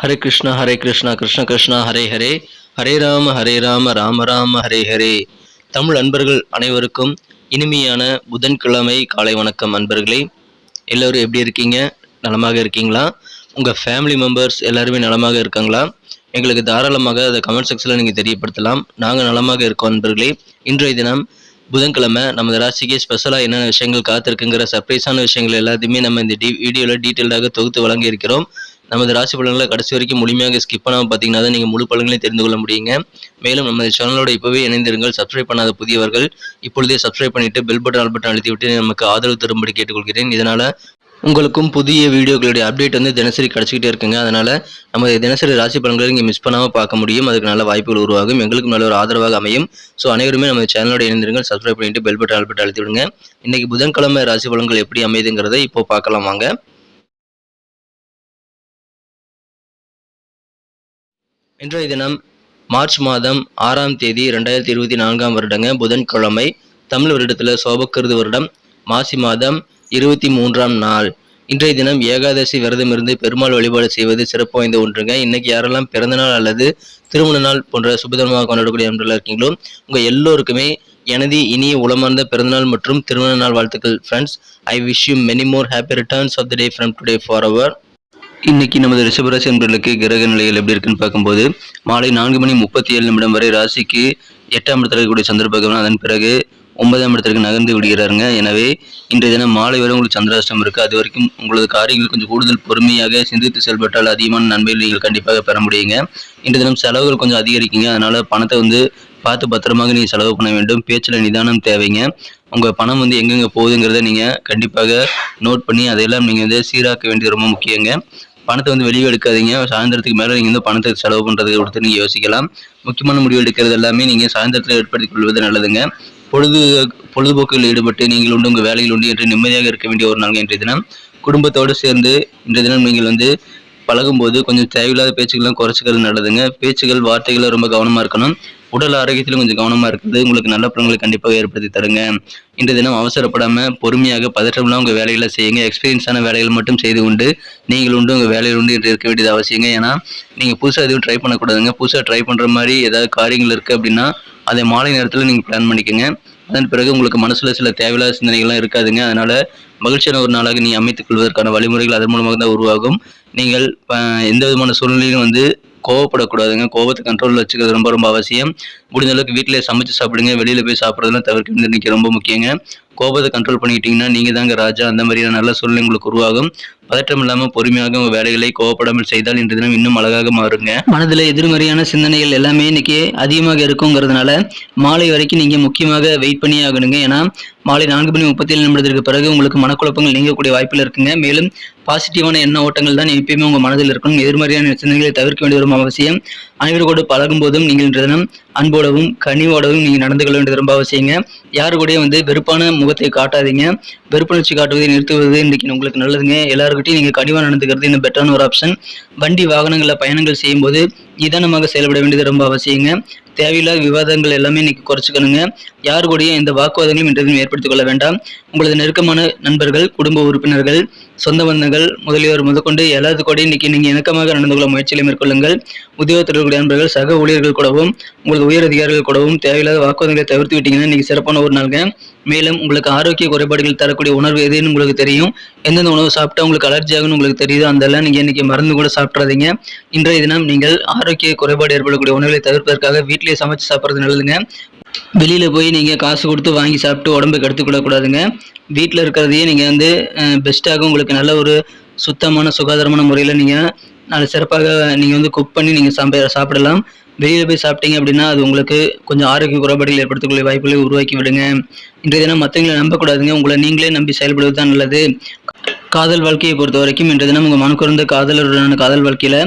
ஹரே கிருஷ்ணா ஹரே கிருஷ்ணா கிருஷ்ண கிருஷ்ணா ஹரே ஹரே. ஹரே ராம ஹரே ராம ராம ராம ஹரே ஹரே. தமிழ் அன்பர்கள் அனைவருக்கும் இனிமையான புதன்கிழமை காலை வணக்கம் அன்பர்களே. எல்லோரும் எப்படி இருக்கீங்க? நலமாக இருக்கீங்களா? உங்கள் ஃபேமிலி மெம்பர்ஸ் எல்லாருமே நலமாக இருக்காங்களா? எங்களுக்கு தாராளமாக அதை கமெண்ட் செக்ஷனில் நீங்கள் தெரியப்படுத்தலாம். நாங்கள் நலமாக இருக்கோம் அன்பர்களே. இன்றைய தினம் புதன்கிழமை நமது ராசிக்கு ஸ்பெஷலாக என்னென்ன விஷயங்கள் காத்திருக்குங்கிற சர்ப்ரைஸான விஷயங்கள் எல்லாத்தையுமே நம்ம இந்த டி வீடியோவில் டீட்டெயிலாக தொகுத்து வழங்கியிருக்கிறோம். நமது ராசி பலன்களை கடைசி வரைக்கும் முழுமையாக ஸ்கிப் பண்ணாமல் பார்த்தீங்கன்னா தான் நீங்கள் முழு பலன்களையும் தெரிந்து கொள்ள முடியுங்க. மேலும் நமது சேனலோட இப்போவே இணைந்திருங்கள். சப்ஸ்கிரைப் பண்ணாத புதியவர்கள் இப்பொழுதே சப்ஸ்கிரைப் பண்ணிட்டு பெல் பட்டன் ஆல் பட்டன் அழுத்திவிட்டு நமக்கு ஆதரவு தரும்படி கேட்டுக்கொள்கிறேன். இதனால் உங்களுக்கும் புதிய வீடியோக்களுடைய அப்டேட் வந்து தினசரி கிடச்சிக்கிட்டே இருக்குங்க. அதனால் நமது தினசரி ராசி பலன்களை நீங்கள் மிஸ் பண்ணாமல் பார்க்க முடியும். அதுக்கு நல்ல வாய்ப்புகள் உருவாகும். எங்களுக்கும் நல்ல ஒரு ஆதரவாக அமையும். ஸோ அனைவருமே நம்ம சேனலோட இணைந்திருங்கள். சப்ஸ்கிரைப் பண்ணிவிட்டு பெல் பட்டன் ஆல் பட்டன் அழுத்தி விடுங்க. இன்னைக்கு புதன்கிழமை ராசி பலன்கள் எப்படி அமையுதுங்கிறத இப்போ பார்க்கலாம் வாங்க. இன்றைய தினம் மார்ச் மாதம் ஆறாம் தேதி ரெண்டாயிரத்தி இருபத்தி நான்காம் வருடங்க புதன்கிழமை தமிழ் வருடத்தில் சோபக்கிருது வருடம் மாசி மாதம் இருபத்தி மூன்றாம் நாள். இன்றைய தினம் ஏகாதசி விரதம் இருந்து பெருமாள் வழிபாடு செய்வது சிறப்பு வாய்ந்த ஒன்றுங்க. இன்னைக்கு யாரெல்லாம் பிறந்தநாள் அல்லது திருமண நாள் போன்ற சுபதினமாக கொண்டாடக்கூடிய அன்பர்களாக இருக்கீங்களோ உங்கள் எல்லோருக்குமே எனது இனிய உளமார்ந்த பிறந்தநாள் மற்றும் திருமண நாள் வாழ்த்துக்கள். Friends I wish you many more happy returns of the day from today for அவர் இன்னைக்கு நமது ரிஷபராசி என்பர்களுக்கு கிரக நிலைகள் எப்படி இருக்குன்னு பார்க்கும்போது மாலை நான்கு மணி முப்பத்தி ஏழு நிமிடம் வரை ராசிக்கு எட்டாம் இடத்துல இருக்கக்கூடிய சந்திர பகவான் அதன் பிறகு ஒன்பதாம் இடத்திற்கு நகர்ந்து விடுகிறாருங்க. எனவே இன்றைய தினம் மாலை வரை உங்களுக்கு சந்திராஷ்டம் இருக்குது அது வரைக்கும் உங்களது காரியங்கள் கொஞ்சம் கூடுதல் பொறுமையாக சிந்தித்து செயல்பட்டால் அதிகமான நன்மைகள் நீங்கள் கண்டிப்பாக பெற முடியுங்க. இன்றைய தினம் செலவுகள் கொஞ்சம் அதிகரிக்குங்க. அதனால் பணத்தை வந்து பார்த்து பத்திரமாக நீங்கள் செலவு பண்ண வேண்டும். பேச்சில் நிதானம் தேவைங்க. உங்கள் பணம் வந்து எங்கெங்கே போகுதுங்கிறத நீங்கள் கண்டிப்பாக நோட் பண்ணி அதையெல்லாம் நீங்கள் வந்து சீராக்க வேண்டியது ரொம்ப முக்கியங்க. பணத்தை வந்து வெளியே எடுக்காதீங்க. சாயந்தரத்துக்கு மேலே நீங்கள் வந்து பணத்தை செலவு பண்ணுறதை கொடுத்து நீங்கள் யோசிக்கலாம். முக்கியமான முடிவு எடுக்கிறது எல்லாமே நீங்கள் சாயந்தரத்தில் ஏற்படுத்திக் கொள்வது நல்லதுங்க. பொழுது பொழுதுபோக்கில் ஈடுபட்டு நீங்கள் உண்டு உங்கள் வேலையில் உண்டு என்று நிம்மதியாக இருக்க வேண்டிய ஒரு நாள் இன்றைய தினம். குடும்பத்தோடு சேர்ந்து இன்றைய தினம் நீங்கள் வந்து பழகும்போது கொஞ்சம் தேவையில்லாத பேச்சுக்கள்லாம் குறைச்சிக்கிறது நல்லதுங்க. பேச்சுகள் வார்த்தைகளை ரொம்ப கவனமாக இருக்கணும். உடல் ஆரோக்கியத்திலும் கொஞ்சம் கவனமாக இருக்குது உங்களுக்கு நல்ல பலன்களை கண்டிப்பாக ஏற்படுத்தி தருங்க. இன்றைய தினம் அவசரப்படாமல் பொறுமையாக பதற்றம்லாம் உங்கள் வேலைகளை செய்யுங்க. எக்ஸ்பீரியன்ஸான வேலைகள் மட்டும் செய்து கொண்டு நீங்கள் உண்டு உங்கள் வேலையில் உண்டு என்று இருக்க வேண்டியது அவசியங்க. ஏன்னா நீங்கள் புதுசாக எதுவும் ட்ரை பண்ணக்கூடாதுங்க. புதுசாக ட்ரை பண்ணுற மாதிரி ஏதாவது காரியங்கள் இருக்குது அப்படின்னா அதை மாலை நேரத்தில் நீங்கள் பிளான் பண்ணிக்கோங்க. அதன் பிறகு உங்களுக்கு மனசுல சில தேவையில்லாத சிந்தனைகள்லாம் இருக்காதுங்க. அதனால மகிழ்ச்சியான ஒரு நாளாக நீ அமைத்துக் கொள்வதற்கான வழிமுறைகள் அதன் மூலமாக தான் உருவாகும். நீங்கள் எந்த விதமான சூழ்நிலையிலும் வந்து கோவப்படக்கூடாதுங்க. கோவத்தை கண்ட்ரோலில் வச்சுக்கிறது ரொம்ப ரொம்ப அவசியம். முடிஞ்ச அளவுக்கு வீட்டிலே சமைச்சு சாப்பிடுங்க. வெளியில் போய் சாப்பிட்றதெல்லாம் தவிர்க்க வேண்டியது இன்னைக்கு ரொம்ப முக்கியங்க. கோபத்தை கண்ட்ரோல் பண்ணிக்கிட்டீங்கன்னா நீங்கள் தாங்க ராஜா. அந்த மாதிரியான நல்ல சூழ்நிலை உங்களுக்கு உருவாகும். பதற்றம் இல்லாமல் பொறுமையாக உங்கள் வேலைகளை கோவப்படாமல் செய்தால் இன்று தினம் இன்னும் அழகாக மாறுங்க. மனதில் எதிர்மறையான சிந்தனைகள் எல்லாமே இன்னைக்கு அதிகமாக இருக்குங்கிறதுனால மாலை வரைக்கும் நீங்கள் முக்கியமாக வெயிட் பண்ணி ஆகணுங்க. ஏன்னா மாலை நான்கு மணி முப்பத்தி ஏழு நிமிடத்திற்கு பிறகு உங்களுக்கு மனக்குழப்பங்கள் நீங்கக்கூடிய வாய்ப்பில் இருக்குங்க. மேலும் பாசிட்டிவான எண்ண ஓட்டங்கள் தான் எப்பயுமே உங்கள் மனதில் இருக்கணும். எதிர்மறையான சிந்தனைகளை தவிர்க்க வேண்டிய ஒரு அவசியம். அனைவரோடு பழகும் போதும் நீங்கள் இன்று தினம் அன்போடவும் கனிவோடவும் நீங்கள் நடந்து கொள்ள வேண்டியது ரொம்ப அவசியங்க. யாரு கூடயும் வந்து வெறுப்பான முகத்தை காட்டாதீங்க. வெறுப்புணர்ச்சி காட்டுவதை நிறுத்துவது இன்றைக்கு உங்களுக்கு நல்லதுங்க. எல்லாருக்கிட்டையும் நீங்கள் கனிவாக நடந்துக்கிறது இன்னும் பெட்டரான ஒரு ஆப்ஷன் வண்டி வாகனங்களில் பயணங்கள் செய்யும்போது நிதானமாக செயல்பட வேண்டியது ரொம்ப அவசியங்க. தேவையில்லாத விவாதங்கள் எல்லாமே இன்னைக்கு குறைச்சிக்கணுங்க. யார் கூடயும் எந்த வாக்குவாதங்களும் இன்றைய ஏற்படுத்திக் கொள்ள வேண்டாம். உங்களது நெருக்கமான நண்பர்கள் குடும்ப உறுப்பினர்கள் சொந்த பந்தங்கள் முதலியோர் முதற்கொண்டு எல்லாத்து கூட இன்னைக்கு நீங்கள் இணக்கமாக நடந்து கொள்ள முயற்சிகளை மேற்கொள்ளுங்கள். உத்தியோகத்தில் நண்பர்கள் சக ஊழியர்கள் கூடவும் உங்களது உயர் அதிகாரிகள் கூடவும் தேவையில்லாத வாக்குவாதங்களை தவிர்த்து விட்டீங்கன்னா இன்னைக்கு சிறப்பான ஒரு நாளுங்க. மேலும் உங்களுக்கு ஆரோக்கிய குறைபாடுகள் தரக்கூடிய உணர்வு எதுன்னு உங்களுக்கு தெரியும். எந்தெந்த உணவு சாப்பிட்டா உங்களுக்கு அலர்ஜி ஆகும்னு உங்களுக்கு தெரியுதோ அதெல்லாம் நீங்கள் இன்னைக்கு மருந்து கூட சாப்பிட்றாதீங்க இன்றைய தினம் நீங்கள் ஆரோக்கிய குறைபாடு ஏற்படக்கூடிய உணவுகளை தவிர்ப்பதற்காக வீட்டிலேயே சமைச்சு சாப்பிட்றது நல்லதுங்க. வெளியில் போய் நீங்கள் காசு கொடுத்து வாங்கி சாப்பிட்டு உடம்புக்கு எடுத்துக்கூடக்கூடாதுங்க வீட்டில் இருக்கிறதையே நீங்கள் வந்து பெஸ்ட்டாக உங்களுக்கு நல்ல ஒரு சுத்தமான சுகாதாரமான முறையில் நீங்கள் நல்ல சிறப்பாக நீங்கள் வந்து குக் பண்ணி நீங்கள் சாப்பிட சாப்பிடலாம். வெளியில் போய் சாப்பிட்டீங்க அப்படின்னா அது உங்களுக்கு கொஞ்சம் ஆரோக்கிய குறைபாடுகள் ஏற்படுத்தக்கூடிய வாய்ப்புகளை உருவாக்கி விடுங்க. இன்றைய தினம் மற்றவங்களை நம்பக்கூடாதுங்க. உங்களை நீங்களே நம்பி செயல்படுவது தான் நல்லது. காதல் வாழ்க்கையை பொறுத்த வரைக்கும் இன்றைய தினம் உங்கள் மனக்குறந்த காதலருடனான காதல் வாழ்க்கையில்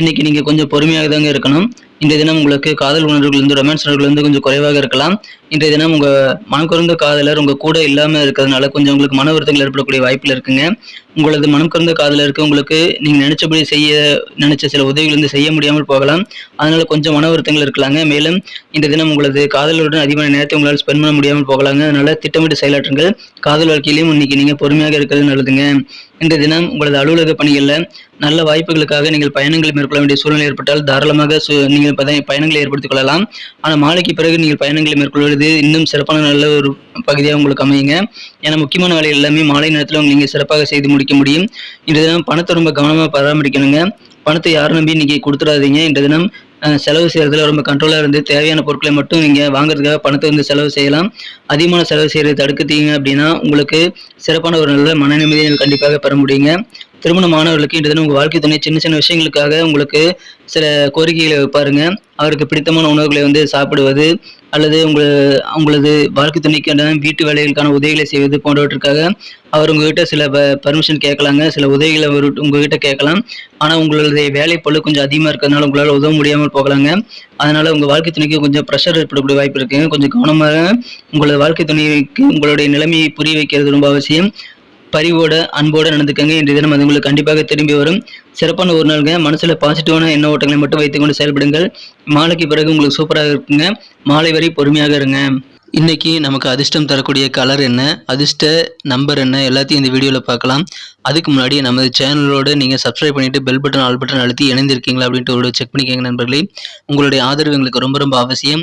இன்றைக்கி நீங்கள் கொஞ்சம் பொறுமையாக தாங்க இருக்கணும். இந்த தினம் உங்களுக்கு காதல் உணர்வுகள் இருந்து ரொமான்ஸ் உணர்வுகள் வந்து கொஞ்சம் குறைவாக இருக்கலாம். இன்றைய தினம் உங்கள் மனக்குறந்த காதலர் உங்கள் கூட இல்லாமல் இருக்கிறதுனால கொஞ்சம் உங்களுக்கு மன வருத்தங்கள் ஏற்படக்கூடிய வாய்ப்பில் இருக்குங்க. உங்களது மனம் குறைந்த காதலருக்கு உங்களுக்கு நீங்கள் நினச்சபடி செய்ய நினச்ச சில உதவிகள் வந்து செய்ய முடியாமல் போகலாம். அதனால கொஞ்சம் மன வருத்தங்கள் இருக்கலாங்க. மேலும் இன்றைய தினம் உங்களது காதலருடன் அதிகமான நேரத்தை உங்களால் ஸ்பெண்ட் பண்ண முடியாமல் போகலாங்க. அதனால திட்டமிட்டு செயலாற்றுங்கள். காதல் வாழ்க்கையிலையும் இன்னைக்கு நீங்கள் பொறுமையாக இருக்கிறது நல்லதுங்க. இன்றைய தினம் உங்களது அலுவலக பணிகளில் நல்ல வாய்ப்புகளுக்காக நீங்கள் பயணங்கள் மேற்கொள்ள வேண்டிய சூழ்நிலை ஏற்பட்டால் தாராளமாக சு- நீங்கள் பயணங்களை ஏற்படுத்திக் கொள்ளலாம். ஆனால் மாலைக்கு பிறகு நீங்கள் பயணங்களை மேற்கொள்வது இன்னும் சிறப்பான நல்ல ஒரு பகுதியாக உங்களுக்கு அமையுங்க. ஏன்னா முக்கியமான வேலை எல்லாமே மாலை நேரத்தில் நீங்கள் சிறப்பாக செய்து முடிக்க முடியும். இன்றைய தினம் பணத்தை ரொம்ப கவனமாக பராமரிக்கணுங்க. பணத்தை யாரும் நம்பி இன்னைக்கு கொடுத்துடாதீங்க. இன்றைய தினம் செலவு செய்யறதுல ரொம்ப கண்ட்ரோலாக இருந்து தேவையான பொருட்களை மட்டும் நீங்கள் வாங்குறதுக்காக பணத்தை வந்து செலவு செய்யலாம். அதிகமான செலவு செய்கிறத தடுக்கத்தீங்க அப்படின்னா உங்களுக்கு சிறப்பான ஒரு நல்ல மன நிம்மதியை நீங்கள் கண்டிப்பாக பெற முடியுங்க. திருமண மாணவர்களுக்கு தினம் உங்கள் வாழ்க்கை துணை சின்ன சின்ன விஷயங்களுக்காக உங்களுக்கு சில கோரிக்கைகளை வைப்பாருங்க. அவருக்கு பிடித்தமான உணவுகளை வந்து சாப்பிடுவது அல்லது உங்கள் உங்களது வாழ்க்கை துணைக்கான வீட்டு வேலைகளுக்கான உதவிகளை செய்வது போன்றவற்றுக்காக அவர் உங்ககிட்ட சில பர்மிஷன் கேட்கலாங்க. சில உதவிகளை அவர் உங்ககிட்ட கேட்கலாம். ஆனால் உங்களுடைய வேலை பளு கொஞ்சம் அதிகமாக இருக்கிறதுனால உங்களால் உதவ முடியாமல் போகலாங்க. அதனால் உங்கள் வாழ்க்கை துணைக்கு கொஞ்சம் ப்ரெஷர் ஏற்படக்கூடிய வாய்ப்பு இருக்குங்க. கொஞ்சம் கவனமாக உங்களது வாழ்க்கை துணைக்கு உங்களுடைய நிலைமையை புரிய வைக்கிறது ரொம்ப அவசியம். பரிவோட அன்போட நடந்துக்கங்க. இன்றைய தினம் அது உங்களுக்கு கண்டிப்பாக திரும்பி வரும். சிறப்பான ஒரு நாளுங்க. மனசில் பாசிட்டிவான எண்ண ஓட்டங்களை மட்டும் வைத்துக்கொண்டு செயல்படுங்கள். மாலைக்கு பிறகு உங்களுக்கு சூப்பராக இருக்குங்க. மாலை வரை பொறுமையாக இருங்க. இன்றைக்கி நமக்கு அதிர்ஷ்டம் தரக்கூடிய கலர் என்ன? அதிர்ஷ்ட நம்பர் என்ன? எல்லாத்தையும் இந்த வீடியோவில் பார்க்கலாம். அதுக்கு முன்னாடி நமது சேனலோடு நீங்கள் சப்ஸ்கிரைப் பண்ணிவிட்டு பெல் பட்டன் ஆல் பட்டன் அழுத்தி இணைந்திருக்கீங்களா அப்படின்ட்டு ஒரு செக் பண்ணிக்கோங்க நண்பர்களே. உங்களுடைய ஆதரவு எங்களுக்கு ரொம்ப ரொம்ப அவசியம்.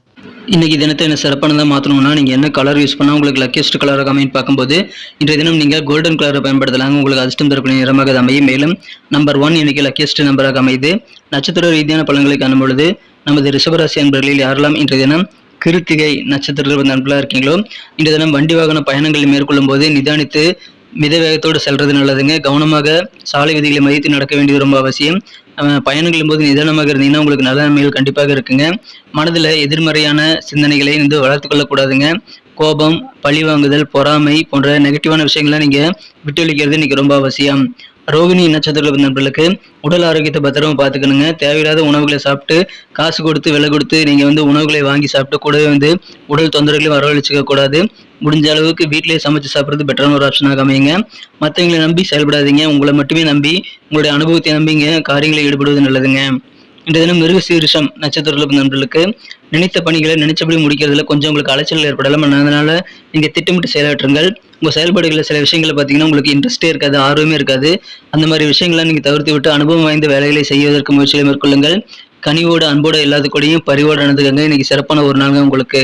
இன்றைக்கி தினத்தை என்ன சிறப்பானதாக மாற்றணும்னா நீங்கள் என்ன கலர் யூஸ் பண்ணால் உங்களுக்கு லக்கியஸ்ட் கலராக அமைன்னு பார்க்கும்போது இன்றைய தினம் நீங்கள் கோல்டன் கலரை பயன்படுத்தலாம் உங்களுக்கு அதிர்ஷ்டம் தரக்கூடிய நிறமாக அது அமையும். மேலும் நம்பர் ஒன் இன்றைக்கு லக்கியஸ்ட் நம்பராக அமையுது. நட்சத்திர ரீதியான பலன்களை காணும் பொழுது நமது ரிஷபராசி அன்பர்களில் யாரெல்லாம் இன்றைய தினம் கிருத்திகை நட்சத்திரத்தில் அன்பலாக இருக்கீங்களோ இன்றைய தினம் வண்டி வாகன பயணங்களை மேற்கொள்ளும் போது நிதானித்து மித வேகத்தோடு செல்றது நல்லதுங்க. கவனமாக சாலை விதிகளை மதித்து நடக்க வேண்டியது ரொம்ப அவசியம். பயணங்களும் போது நிதானமாக இருந்தீங்கன்னா உங்களுக்கு நல்ல நன்மைகள் கண்டிப்பாக இருக்குங்க. மனதில் எதிர்மறையான சிந்தனைகளை வந்து வளர்த்து கொள்ளக்கூடாதுங்க. கோபம் பழி வாங்குதல் பொறாமை போன்ற நெகட்டிவான விஷயங்களை நீங்கள் விட்டுவளிக்கிறது இன்னைக்கு ரொம்ப அவசியம். ரோகிணி நட்சத்திரத்தில் நண்பர்களுக்கு உடல் ஆரோக்கியத்தை பத்திரமா பார்த்துக்கணுங்க. தேவையில்லாத உணவுகளை சாப்பிட்டு காசு கொடுத்து விலை கொடுத்து நீங்கள் வந்து உணவுகளை வாங்கி சாப்பிட்டு கூடவே வந்து உடல் தொந்தரவுகளையும் வரவழைச்சிக்க கூடாது. முடிஞ்ச அளவுக்கு வீட்டிலேயே சமைச்சு சாப்பிட்றது பெட்டரான ஒரு ஆப்ஷனாக அமையுங்க. மற்றவங்களை நம்பி செயல்படாதீங்க. உங்களை மட்டுமே நம்பி உங்களுடைய அனுபவத்தை நம்பிங்க. காரியங்களை ஈடுபடுவது நல்லதுங்க. இன்றைய தினம் மிருக சீரிஷம் நட்சத்திரத்தில் நண்பர்களுக்கு நினைத்த பணிகளை நினைச்சபடி முடிக்கிறதுல கொஞ்சம் உங்களுக்கு அலைச்சல் ஏற்படலாம். அதனால நீங்க திட்டமிட்டு செயலாற்றுங்கள். உங்க செயல்பாடுகளில் சில விஷயங்களை பார்த்தீங்கன்னா உங்களுக்கு இன்ட்ரெஸ்டே இருக்காது ஆர்வமே இருக்காது. அந்த மாதிரி விஷயங்களை நீங்க தவிர்த்து விட்டு அனுபவம் வாய்ந்த வேலைகளை செய்வதற்கு முயற்சிகளை மேற்கொள்ளுங்கள். கனிவோடு அன்போடு எல்லாத்துக்கூடையும் பரிவோடு நடந்துக்கங்க. இன்னைக்கு சிறப்பான ஒரு நாள் உங்களுக்கு.